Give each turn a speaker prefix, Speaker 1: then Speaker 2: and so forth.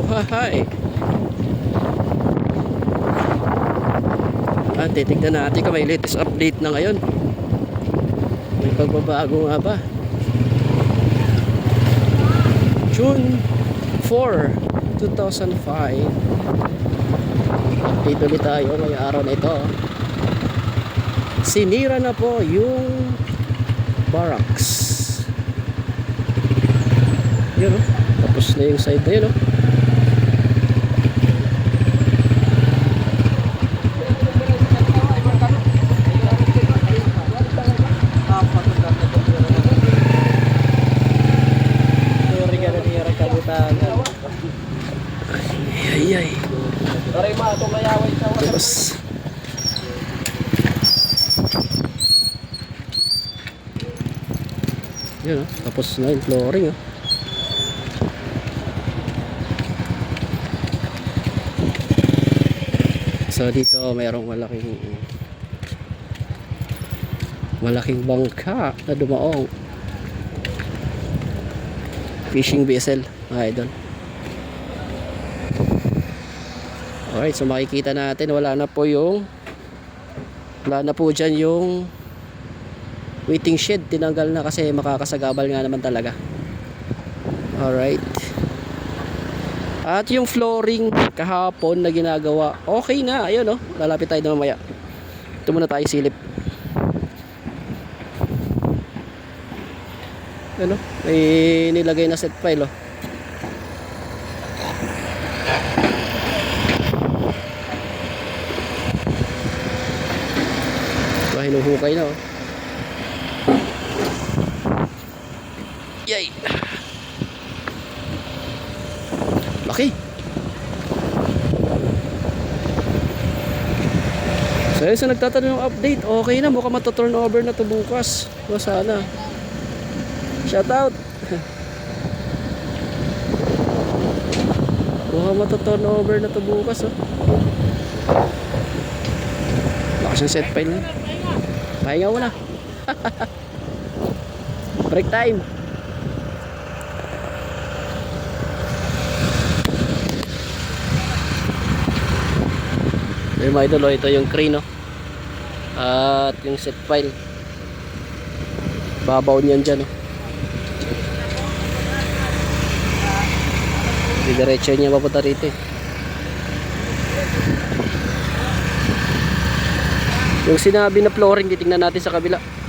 Speaker 1: hi. Ah, titignan natin kung may latest update na ngayon. May pagbabago nga ba? June 4, 2005. Update ulit tayo ngayong araw na ito. Sinira na po yung barracks. Yun oh. Tapos na yung side na yun oh. Ay, ay. Tapos. Yun oh. Tapos na yung flooring oh. So dito mayroong malaking malaking bangka na dumaong fishing vessel mga idol alright so makikita natin wala na po yung wala na po dyan yung waiting shed tinanggal na kasi makakasagabal nga naman talaga alright at yung flooring kahapon na ginagawa, okay na. Ayun no, lalapit tayo na mamaya. Ito muna tayo silip. Ano? May nilagay na set file oh. Diba, hinuhukay na oh. Yay! Laki. So yun sa nagtatanong ng update, okay na, mukhang mataturn over na to bukas. O sana. Shout out. mukhang mataturn over na to bukas. Oh. Lakas yung set file na. Pahinga mo na. Break time. Yung mga idol, oh, ito yung crane, no? At yung set file. Babaw niyan dyan, no? Didiretso niya papunta rito, eh. Yung sinabi na flooring, titingnan natin sa kabila.